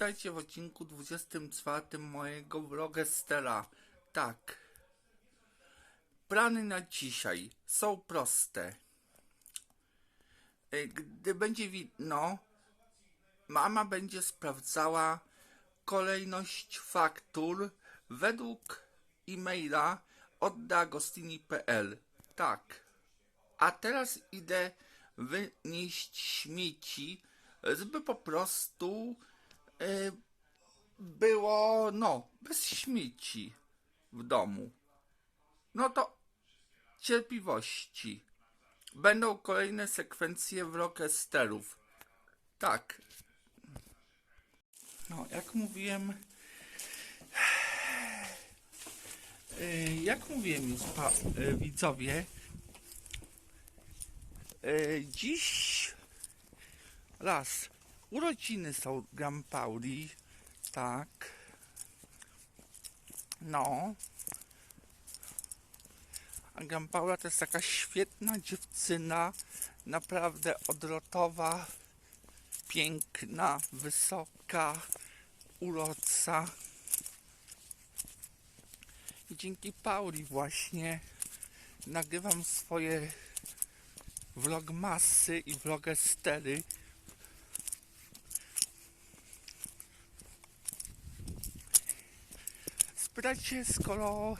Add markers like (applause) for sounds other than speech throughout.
Witajcie w odcinku 24 mojego vlogestera. Tak. Plany na dzisiaj są proste. Y, Gdy będzie widno, mama będzie sprawdzała kolejność faktur według e-maila od deagostini.pl. Tak. A teraz idę wynieść śmieci, żeby po prostu było, no, bez śmieci w domu. No to cierpliwości. Będą kolejne sekwencje vlogesterów. Tak. No, jak mówiłem, (sighs) y, jak mówiłem już, pa, y, widzowie, y, dziś raz urodziny są Pauli, tak. No. A Paula to jest taka świetna dziewczyna, naprawdę odlotowa, piękna, wysoka, urocza. I dzięki Pauli właśnie nagrywam swoje vlogmasy i vlogestery. Spytajcie, skoro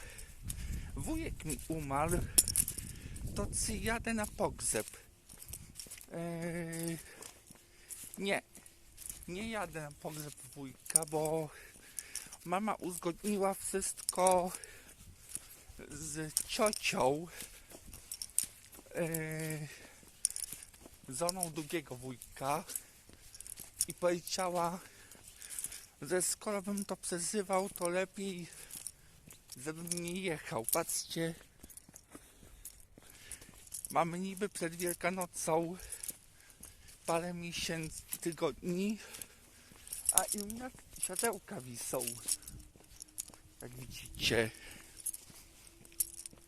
wujek mi umarł, to czy jadę na pogrzeb? Eee, nie, nie jadę na pogrzeb wujka, bo mama uzgodniła wszystko z ciocią, eee, żoną drugiego wujka i powiedziała, że skoro bym to przezywał, to lepiej, żebym nie jechał. Patrzcie, mamy niby przed Wielkanocą parę miesięcy, tygodni, a inne światełka wiszą, jak widzicie.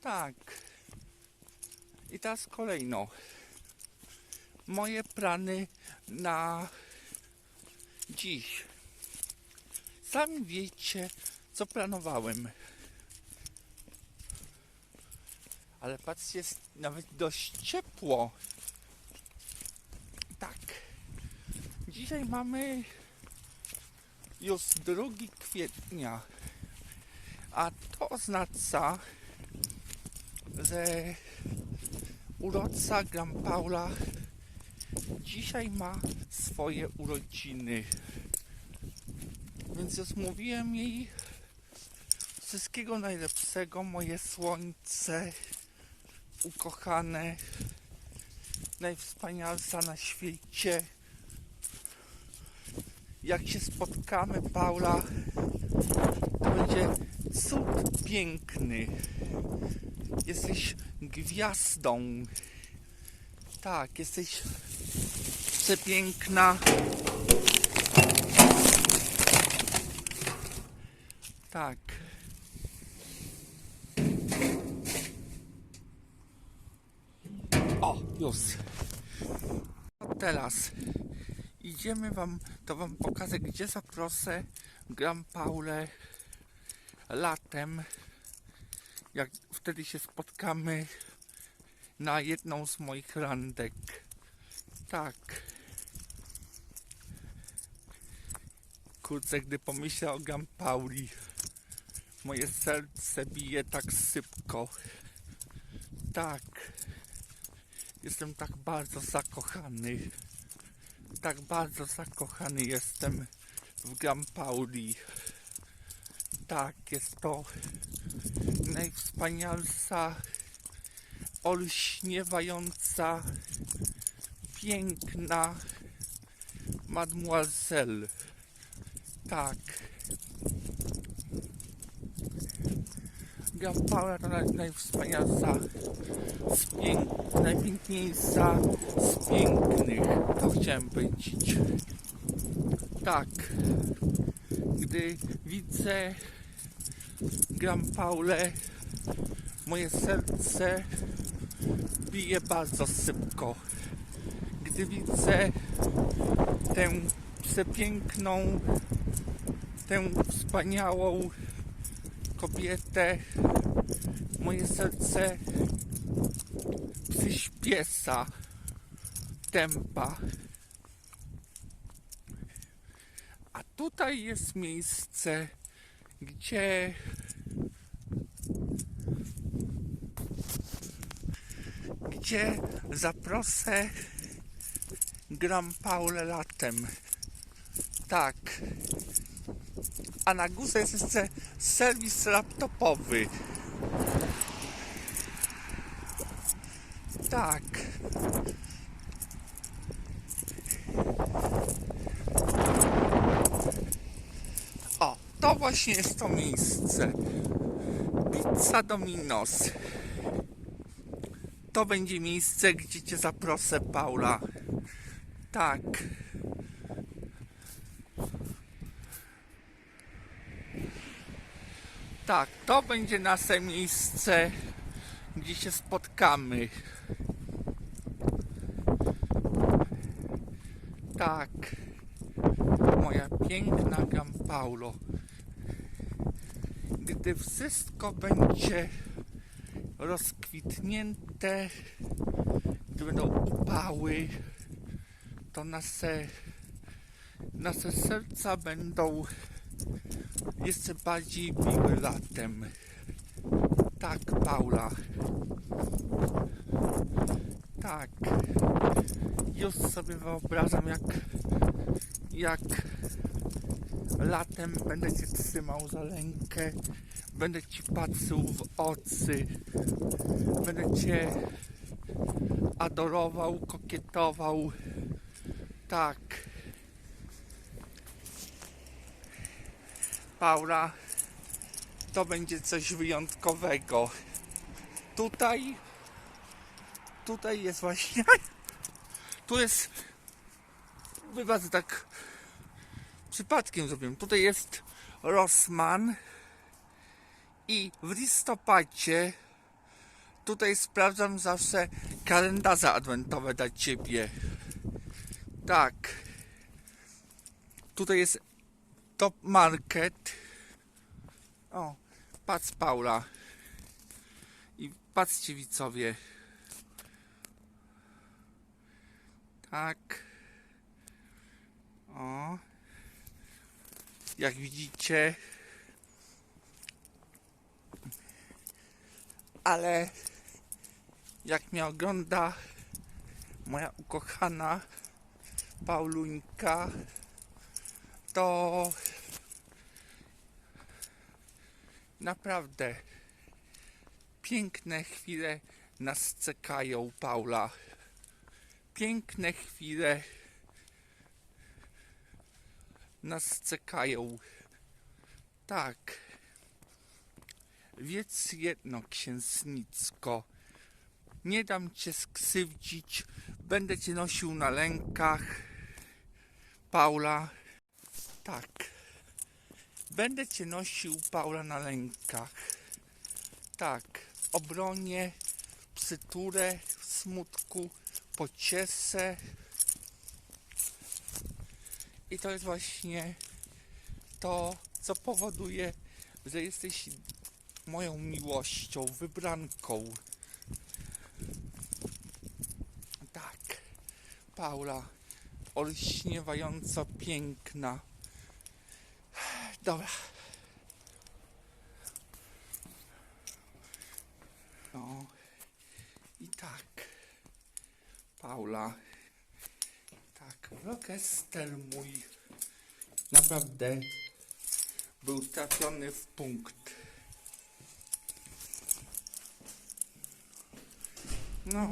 Tak. I teraz kolejno. Moje plany na dziś. Sami wiecie, co planowałem. Ale patrzcie, jest nawet dość ciepło. Tak. Dzisiaj mamy już 2 kwietnia. A to oznacza, że urodca Gram Paula dzisiaj ma swoje urodziny. Więc już mówiłem jej wszystkiego najlepszego, moje słońce, ukochane, najwspanialsza na świecie. Jak się spotkamy, Paula, to będzie cud piękny. Jesteś gwiazdą. Tak, jesteś przepiękna. Tak. O, już. A teraz idziemy wam, to wam pokażę, gdzie zaproszę Gram Paulę latem. Jak wtedy się spotkamy na jedną z moich randek. Tak. Kurczę, gdy pomyślę o Gampauli, moje serce bije tak szybko. Tak. Jestem tak bardzo zakochany. Tak bardzo zakochany jestem w Gampauli. Tak, jest to najwspanialsza, olśniewająca, piękna mademoiselle. Tak. Gampała to naj, najwspanialsza, najpiękniejsza z pięknych. To chciałem powiedzieć. Tak. Gdy widzę Gram Paulę, moje serce bije bardzo szybko. Gdy widzę tę przepiękną, tę wspaniałą kobietę. Moje serce przyspiesa tempa. A tutaj jest miejsce, gdzie gdzie zaproszę gram Paulę latem. Tak. A na górze jest jeszcze serwis laptopowy. Tak. O, to właśnie jest to miejsce. Pizza Dominos. To będzie miejsce, gdzie cię zaproszę, Paula. Tak. Tak, to będzie nasze miejsce, gdzie się spotkamy. Tak. Moja piękna Gam Paulo. Gdy wszystko będzie rozkwitnięte, gdy będą upały, to nasze, nasze serca będą jeszcze bardziej biły latem. Tak, Paula. Tak. Już sobie wyobrażam, jak, jak latem będę cię trzymał za rękę, będę ci patrzył w oczy, będę cię adorował, kokietował. Tak. Paula, to będzie coś wyjątkowego. Tutaj, tutaj jest właśnie, (laughs) tu jest, chyba tak przypadkiem zrobiłem, tutaj jest Rossmann i w listopadzie tutaj sprawdzam zawsze kalendarze adwentowe dla ciebie. Tak. Tutaj jest Top Market. O, patrz Paula. I patrzcie widzowie. Tak. O. Jak widzicie. Ale jak mnie ogląda moja ukochana Pauluńka, to naprawdę piękne chwile nas czekają, Paula. Piękne chwile nas czekają. Tak. Wiedz jedno, księżniczko. Nie dam cię skrzywdzić. Będę cię nosił na lękach. Paula. Tak. Będę cię nosił, Paula, na lękach. Tak. Obronię, przytulę w smutku, pociesę. I to jest właśnie to, co powoduje, że jesteś moją miłością, wybranką. Tak, Paula, olśniewająco piękna. Dobra. No i tak, Paula. Tak, Rochester mój naprawdę był trafiony w punkt. No.